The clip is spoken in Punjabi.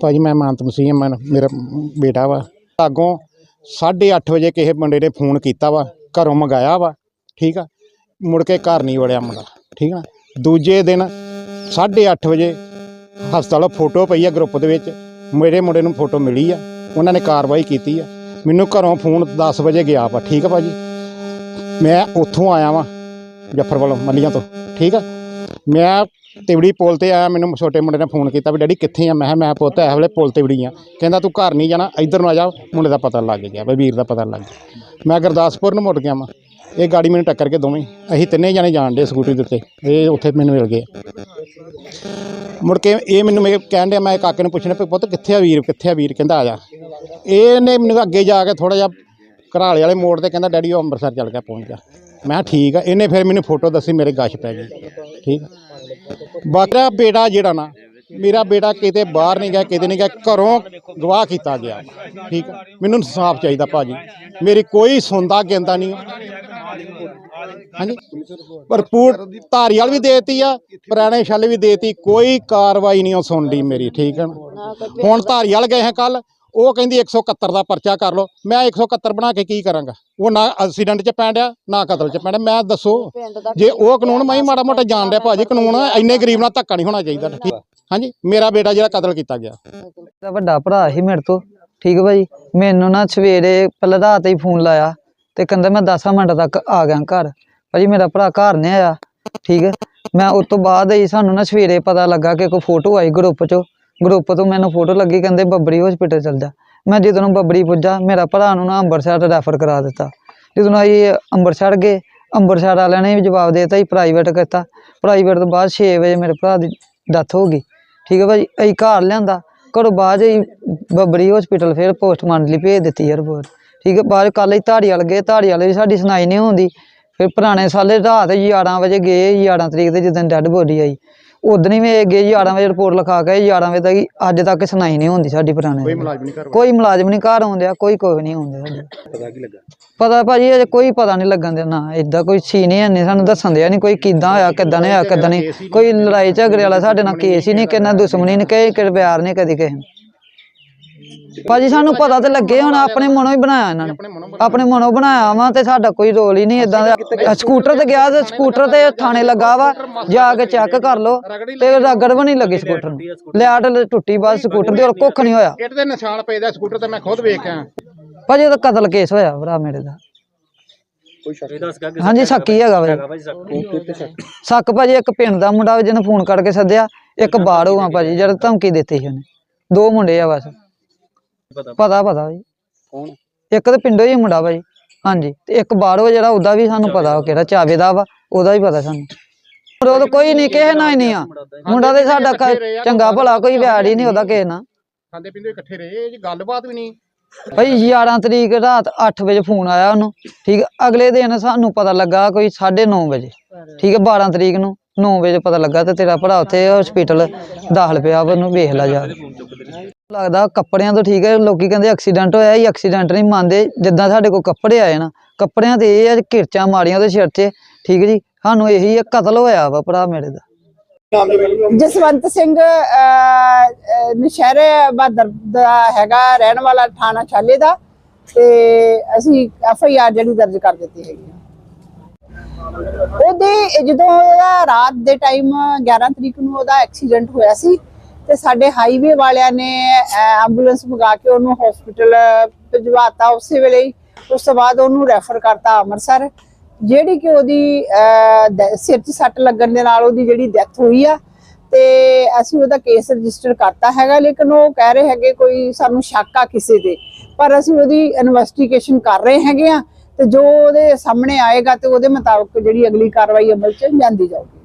ਭਾਜੀ, ਮੈਂ ਮਾਨਤ ਮਸੀਹ ਮੈਂ ਮੇਰਾ ਬੇਟਾ ਵਾ। ਅੱਗੋਂ 8:30 ਵਜੇ ਕਿਸੇ ਮੁੰਡੇ ਨੇ ਫੋਨ ਕੀਤਾ ਵਾ, ਘਰੋਂ ਮੰਗਾਇਆ ਵਾ, ਠੀਕ ਆ? ਮੁੜ ਕੇ ਘਰ ਨਹੀਂ ਵੜਿਆ ਮੁੰਡਾ, ਠੀਕ ਆ ਦੂਜੇ ਦਿਨ 8:30 ਵਜੇ ਹਸਪਤਾਲੋਂ ਫੋਟੋ ਪਈ ਆ ਗਰੁੱਪ ਦੇ ਵਿੱਚ, ਮੇਰੇ ਮੁੰਡੇ ਨੂੰ ਫੋਟੋ ਮਿਲੀ ਆ, ਉਹਨਾਂ ਨੇ ਕਾਰਵਾਈ ਕੀਤੀ ਆ। ਮੈਨੂੰ ਘਰੋਂ ਫੋਨ 10 ਵਜੇ ਗਿਆ ਵਾ, ਠੀਕ ਆ ਭਾਜੀ? ਮੈਂ ਉੱਥੋਂ ਆਇਆ ਵਾਂ, ਜੱਫਰ ਵੱਲੋਂ, ਮੱਲੀਆਂ ਤੋਂ, ਠੀਕ ਆ? ਮੈਂ ਤਿਵੜੀ ਪੁਲ ਤੇ ਆਇਆ, ਮੈਨੂੰ ਛੋਟੇ ਮੁੰਡੇ ਨੇ ਫੋਨ ਕੀਤਾ ਵੀ ਡੈਡੀ ਕਿੱਥੇ ਆ? ਮੈਂ ਕਿਹਾ, ਮੈਂ ਪੁੱਤ ਇਸ ਵੇਲੇ ਪੁਲ ਤਿਵੜੀ ਆ। ਕਹਿੰਦਾ, ਤੂੰ ਘਰ ਨਹੀਂ ਜਾਣਾ, ਇੱਧਰ ਨੂੰ ਆ ਜਾ। ਮੁੰਡੇ ਦਾ ਪਤਾ ਲੱਗ ਗਿਆ ਬਈ ਵੀਰ ਦਾ ਪਤਾ ਲੱਗ ਗਿਆ। ਮੈਂ ਗੁਰਦਾਸਪੁਰ ਨੂੰ ਮੁੜ ਗਿਆ ਵਾਂ। ਇਹ ਗਾੜੀ ਮੈਨੂੰ ਟੱਕਰ ਕੇ ਦੋਵੇਂ, ਅਸੀਂ ਤਿੰਨੇ ਜਾਣੇ ਜਾਣ ਡੇ ਸਕੂਟਰੀ ਦੇ ਉੱਤੇ। ਇਹ ਉੱਥੇ ਮੈਨੂੰ ਮਿਲ ਗਏ। ਮੁੜ ਕੇ ਇਹ ਮੈਨੂੰ ਮੇਰੇ ਕਹਿਣ ਡਿਆ, ਮੈਂ ਕਾਕੇ ਨੂੰ ਪੁੱਛਣਾ ਵੀ ਪੁੱਤ ਕਿੱਥੇ ਆ ਵੀਰ? ਕਿੱਥੇ ਆ ਵੀਰ? ਕਹਿੰਦਾ, ਆ ਜਾ। ਇਹਨੇ ਮੈਨੂੰ ਅੱਗੇ ਜਾ ਕੇ ਥੋੜਾ ਜਿਹਾ ਘਰਾਲੇ ਵਾਲੇ ਮੋੜ ਤੇ ਕਹਿੰਦਾ, ਡੈਡੀ, ਉਹ ਅੰਮ੍ਰਿਤਸਰ ਚੱਲ ਗਿਆ, ਪਹੁੰਚ ਗਿਆ ਮੈਂ ਕਿਹਾ, ਠੀਕ ਆ। ਇਹਨੇ ਫਿਰ ਮੈਨੂੰ ਫੋਟੋ ਦੱਸੀ, ਮੇਰੇ ਗਸ਼ ਪੈ ਗਈ। ਠੀਕ ਆ ਬੇਟਾ ਜਿਹੜਾ ਨਾ, ਮੇਰਾ ਬੇਟਾ ਕਿਤੇ ਬਾਹਰ ਨਹੀਂ ਗਿਆ, ਕਿਤੇ ਨਹੀਂ ਗਿਆ, ਘਰੋਂ ਗਵਾਹ ਕੀਤਾ ਗਿਆ। ਠੀਕ ਮੈਨੂੰ ਇਨਸਾਫ ਚਾਹੀਦਾ ਭਾਜੀ। ਮੇਰੀ ਕੋਈ ਸੁਣਦਾ ਗਿੰਦਾ ਨਹੀਂ। ਹਾਂਜੀ? ਭਰਪੂਰ ਧਾਰੀਵਾਲ ਵੀ ਦੇਤੀ ਆ ਪੁਰਾਣੇ ਛੱਲ ਵੀ ਦੇਤੀ, ਕੋਈ ਕਾਰਵਾਈ ਨਹੀਂ ਉਹ ਸੁਣਦੀ ਮੇਰੀ, ਠੀਕ ਹੈ ਨਾ ਹੁਣ ਧਾਰੀਵਾਲ ਗਏ ਹਾਂ ਕੱਲ ਉਹ ਕਹਿੰਦੀ 171 ਦਾ ਪਰਚਾ ਕਰ ਲਓ। ਮੈਂ 171 ਬਣਾ ਕੇ ਕੀ ਕਰਾਂਗਾ? ਉਹ ਨਾ ਐਕਸੀਡੈਂਟ 'ਚ ਪੈਂਡਿਆ ਨਾ ਕਤਲ 'ਚ ਪੈਂਡਿਆ ਮੈਂ ਦੱਸੋ ਜੇ ਉਹ ਕਾਨੂੰਨ ਮੈਂ ਮਾੜਾ ਮੋਟਾ ਜਾਣ ਡਿਆ ਭਾਜੀ ਕਾਨੂੰਨ ਇੰਨੇ ਗਰੀਬ ਨਾਲ ਧੱਕਾ ਨਹੀਂ ਹੋਣਾ ਚਾਹੀਦਾ। ਹਾਂਜੀ। ਮੇਰਾ ਬੇਟਾ ਜਿਹੜਾ ਕਤਲ ਕੀਤਾ ਗਿਆ। ਦਾ ਵੱਡਾ ਭਰਾ ਸੀ ਮੇਰੇ ਤੋਂ। ਠੀਕ ਹੈ ਭਾਜੀ। ਮੈਨੂੰ ਨਾ ਸਵੇਰੇ ਪਹਿਲਾਂ ਰਾਤ ਹੀ ਫੋਨ ਲਾਇਆ ਤੇ ਕਹਿੰਦਾ ਮੈਂ 10 ਮਿੰਟ ਤੱਕ ਆ ਗਿਆ ਘਰ। ਭਾਜੀ ਮੇਰਾ ਭਰਾ ਘਰ ਨਹੀਂ ਆਇਆ। ਠੀਕ ਹੈ ਮੈਂ ਉਸ ਤੋਂ ਬਾਅਦ ਹੀ ਸਾਨੂੰ ਨਾ ਸਵੇਰੇ ਪਤਾ ਲੱਗਾ ਕਿ ਕੋਈ ਫੋਟੋ ਆਈ ਗਰੁੱਪ 'ਚੋਂ। ਗਰੁੱਪ ਤੋਂ ਮੈਨੂੰ ਫੋਟੋ ਲੱਗੀ, ਕਹਿੰਦੇ ਬੱਬੜੀ ਹਸਪੀਟਲ ਚੱਲ ਜਾ। ਮੈਂ ਜਦੋਂ ਨੂੰ ਬੱਬਰੀ ਪੁੱਜਾ, ਮੇਰਾ ਭਰਾ ਨੂੰ ਨਾ ਅੰਮ੍ਰਿਤਸਰ ਰੈਫਰ ਕਰਾ ਦਿੱਤਾ। ਜਦੋਂ ਅਸੀਂ ਅੰਮ੍ਰਿਤਸਰ ਗਏ, ਅੰਮ੍ਰਿਤਸਰ ਵਾਲਿਆਂ ਨੇ ਵੀ ਜਵਾਬ ਦੇਤਾ ਦਿੱਤਾ ਹੀ ਪ੍ਰਾਈਵੇਟ ਕਰਤਾ ਪ੍ਰਾਈਵੇਟ ਤੋਂ ਬਾਅਦ 6 ਵਜੇ ਮੇਰੇ ਭਰਾ ਦੀ ਡੈਥ ਹੋ ਗਈ। ਠੀਕ ਹੈ ਭਾਜੀ, ਅਸੀਂ ਘਰ ਲਿਆਂਦਾ। ਘਰੋਂ ਬਾਅਦ ਹੀ ਬੱਬਰੀ ਹਸਪੀਟਲ ਫਿਰ ਪੋਸਟਮਾਰਟਮ ਲਈ ਭੇਜ ਦਿੱਤੀ ਹੈ ਰਿਪੋਰਟ ਠੀਕ ਹੈ ਬਾਅਦ ਕੱਲ ਹੀ ਧਾੜੀ ਵਾਲ ਗਏ, ਧਾੜੀ ਵਾਲੇ ਦੀ ਸਾਡੀ ਸੁਣਾਈ ਨਹੀਂ ਹੁੰਦੀ। ਫਿਰ ਪੁਰਾਣੇ ਸਾਲੇ ਰਾਤ 11 ਵਜੇ ਗਏ 11 ਤਰੀਕ ਤੇ ਜਿੱਦਣ ਡੈੱਡ ਬੋਡੀ ਆਈ। ਉਦੋਂ ਹੀ ਵੀ ਗਏ 11 ਵਜੇ ਰਿਪੋਰਟ ਲਿਖਾ ਕੇ 11 ਵਜੇ ਤੱਕ ਅੱਜ ਤੱਕ ਸੁਣਾਈ ਨਹੀਂ ਹੁੰਦੀ ਸਾਡੀ ਪੁਰਾਣੇ ਕੋਈ। ਮੁਲਾਜ਼ਮ ਨਹੀਂ ਕਰਵਾ ਕੋਈ ਮੁਲਾਜ਼ਮ ਨਹੀਂ ਘਰ ਆਉਂਦਿਆ ਕੋਈ ਕੋਈ ਨਹੀਂ ਆਉਂਦੇ ਸਾਡੇ। ਪਤਾ ਕੀ ਲੱਗਾ? ਪਤਾ ਭਾਜੀ ਅਜੇ ਕੋਈ ਪਤਾ ਨਹੀਂ ਲੱਗਣ ਦੇ ਨਾ ਇਦਾਂ ਕੋਈ ਹੀ ਨਹੀਂ ਸਾਨੂੰ ਦੱਸਣ ਦਿਆ ਨਹੀਂ ਕੋਈ ਕਿੱਦਾਂ ਹੋਇਆ ਕਿੱਦਾਂ ਨਹੀਂ ਹੋਇਆ ਕਿੱਦਾਂ ਨਹੀਂ। ਕੋਈ ਲੜਾਈ ਝਗੜੇ ਵਾਲਾ ਸਾਡੇ ਨਾਲ ਕੇਸ ਹੀ ਨਹੀਂ ਕਿੰਨਾ ਦੁਸ਼ਮਣੀ ਨਹੀਂ ਕਹੇ ਕਿ ਪਿਆਰ ਨਹੀਂ ਕਦੀ ਕਿਸੇ ਨੂੰ। ਭਾਜੀ ਸਾਨੂੰ ਪਤਾ ਤੇ ਲੱਗੇ ਹੁਣ ਆਪਣੇ ਮਨੋਂ ਹੀ ਬਣਾਇਆ ਇਹਨਾਂ ਨੇ। ਆਪਣੇ ਮਨੋਂ ਬਣਾਇਆ। ਵਾ ਤੇ ਸਾਡਾ ਕੋਈ ਰੋਲ ਹੀ ਨਹੀਂ ਇਦਾਂ ਦਾ। ਸਕੂਟਰ ਤੇ ਗਿਆ ਤੇ ਸਕੂਟਰ ਤੇ ਥਾਣੇ ਲੱਗਾ ਵਾ ਜਾ ਕੇ ਚੈੱਕ ਕਰ ਲਓ। ਤੇ ਰਗੜ ਵੀ ਨਹੀਂ ਲੱਗੀ ਸਕੂਟਰ ਨੂੰ। ਲਿਆਟ ਟੁੱਟੀ ਬਾਅਦ ਸਕੂਟਰ ਦੀ ਔਰ ਕੁੱਖ ਨਹੀਂ ਹੋਇਆ। ਇੱਟ ਦੇ ਨਿਸ਼ਾਨ ਪਏ ਦਾ ਸਕੂਟਰ ਤੇ ਮੈਂ ਖੁਦ ਵੇਖਿਆ। ਭਾਜੀ ਉਹਦਾ ਕਤਲ ਕੇਸ ਹੋਇਆ ਭਰਾ ਮੇਰੇ ਦਾ। ਕੋਈ ਸ਼ੱਕ ਹਾਂਜੀ ਸ਼ੱਕੀ ਹੈਗਾ ਭਾਜੀ ਸ਼ੱਕ। ਭਾਜੀ ਇੱਕ ਪਿੰਡ ਦਾ ਮੁੰਡਾ ਜਿਹਨੇ ਫੋਨ ਕਰਕੇ ਸੱਦਿਆ ਇੱਕ ਬਾਹਰੋਂ ਆ ਭਾਜੀ ਜਿਹੜਾ ਧਮਕੀ ਦਿੱਤੀ ਸੀ ਉਹਨੇ। ਦੋ ਮੁੰਡੇ ਆ ਬਸ। ਪਤਾ। ਪਤਾ ਭਾਜੀ ਕੌਣ? ਇੱਕ ਤਾਂ ਪਿੰਡੋਂ ਹੀ ਮੁੰਡਾ ਭਾਜੀ ਹਾਂਜੀ ਤੇ ਇੱਕ ਬਾਹਰੋਂ ਜਿਹੜਾ ਉਹਦਾ ਵੀ ਸਾਨੂੰ ਪਤਾ ਉਹ ਕਿਹੜਾ ਚਾਵੇ ਦਾ ਵਾ ਉਹਦਾ ਵੀ ਪਤਾ ਸਾਨੂੰ। ਪਰ ਉਹ ਤਾਂ ਕੋਈ ਨਹੀਂ ਕਿਸੇ ਨਾਲ ਹੀ ਨਹੀਂ ਆ। ਮੁੰਡਾ ਤੇ ਸਾਡਾ ਕ- ਚੰਗਾ ਭਲਾ ਕੋਈ ਵਿਆੜ ਹੀ ਨਹੀਂ ਉਹਦਾ ਕਿਸੇ ਨਾਲ। ਖਾਂਦੇ ਪੀਂਦੇ ਇਕੱਠੇ ਰਹੇ ਇਹ ਜੀ ਗੱਲਬਾਤ ਵੀ ਨਹੀਂ। ਭਾਈ 11 ਤਰੀਕ ਰਾਤ 8 ਵਜੇ ਫੋਨ ਆਇਆ ਉਹਨੂੰ। ਠੀਕ ਅਗਲੇ ਦਿਨ ਸਾਨੂੰ ਪਤਾ ਲੱਗਾ ਕੋਈ 9:30 ਵਜੇ। ਠੀਕ ਹੈ 12 ਤਰੀਕ ਨੂੰ 9 ਵਜੇ ਪਤਾ ਲੱਗਾ ਤੇ ਤੇਰਾ ਭਰਾ ਉੱਥੇ ਹਸਪੀਟਲ ਦਾਖਲ ਪਿਆ ਵਾ ਉਹਨੂੰ ਵੇਖ ਲਾ ਜਾ ਕੇ। ਲੱਗਦਾ ਕੱਪੜਿਆਂ ਤੋਂ ਠੀਕ ਹੈ ਲੋਕੀ ਕਹਿੰਦੇ ਐਕਸੀਡੈਂਟ ਹੋਇਆ ਇਹ ਐਕਸੀਡੈਂਟ ਨਹੀਂ ਮੰਨਦੇ ਜਿੱਦਾਂ ਸਾਡੇ ਕੋਲ ਕੱਪੜੇ ਆਏ ਨਾ ਕੱਪੜਿਆਂ ਤੇ ਇਹ ਆ ਕਿਰਚਾਂ ਮਾਰੀਆਂ ਉਹਦੇ ਸਿਰ 'ਤੇ ਠੀਕ ਜੀ ਸਾਨੂੰ ਇਹੀ ਹੈ ਕਤਲ ਹੋਇਆ ਵਾ ਭਰਾ ਮੇਰੇ ਦਾ ਜਸਵੰਤ ਸਿੰਘ ਨਸ਼ਹਿਰੇ ਬਹਾਦਰ ਦਾ ਹੈਗਾ ਰਹਿਣ ਵਾਲਾ ਥਾਣਾ ਛਾਲੇ ਦਾ ਤੇ ਅਸੀਂ ਐਫ ਆਈ ਆਰ ਜਿਹੜੀ ਦਰਜ ਕਰ ਦਿੱਤੀ ਹੈਗੀ ਆ। ਉਹਦੇ ਜਦੋਂ ਰਾਤ ਦੇ ਟਾਈਮ 11 ਤਰੀਕ ਨੂੰ ਉਹਦਾ ਐਕਸੀਡੈਂਟ ਹੋਇਆ ਸੀ ਤੇ ਸਾਡੇ ਹਾਈਵੇ ਵਾਲਿਆਂ ਨੇ ਅਹ, ਐਂਬੂਲੈਂਸ ਮੰਗਾ ਕੇ ਉਹਨੂੰ ਹਸਪੀਟਲ ਭਿਜਵਾਤਾ ਉਸੇ ਵੇਲੇ ਹੀ। ਉਸ ਤੋਂ ਬਾਅਦ ਉਹਨੂੰ ਰੈਫਰ ਕਰਤਾ ਅੰਮ੍ਰਿਤਸਰ ਜਿਹੜੀ ਕਿ ਉਹਦੀ ਸਿਰ 'ਚ ਸੱਟ ਲੱਗਣ ਦੇ ਨਾਲ ਉਹਦੀ ਜਿਹੜੀ ਡੈਥ ਹੋਈ ਆ ਤੇ ਅਸੀਂ ਉਹਦਾ ਕੇਸ ਰਜਿਸਟਰ ਕਰਤਾ ਹੈਗਾ ਲੇਕਿਨ ਉਹ ਕਹਿ ਰਹੇ ਹੈਗੇ ਕੋਈ ਸਾਨੂੰ ਸ਼ੱਕ ਆ ਕਿਸੇ ਤੇ ਪਰ ਅਸੀਂ ਉਹਦੀ ਇਨਵੈਸਟੀਗੇਸ਼ਨ ਕਰ ਰਹੇ ਹੈਗੇ ਆ ਤੇ ਜੋ ਉਹਦੇ ਸਾਹਮਣੇ ਆਏਗਾ ਤੇ ਉਹਦੇ ਮੁਤਾਬਕ ਜਿਹੜੀ ਅਗਲੀ ਕਾਰਵਾਈ ਅਮਲ 'ਚ ਜਾਂਦੀ ਜਾਊਗੀ।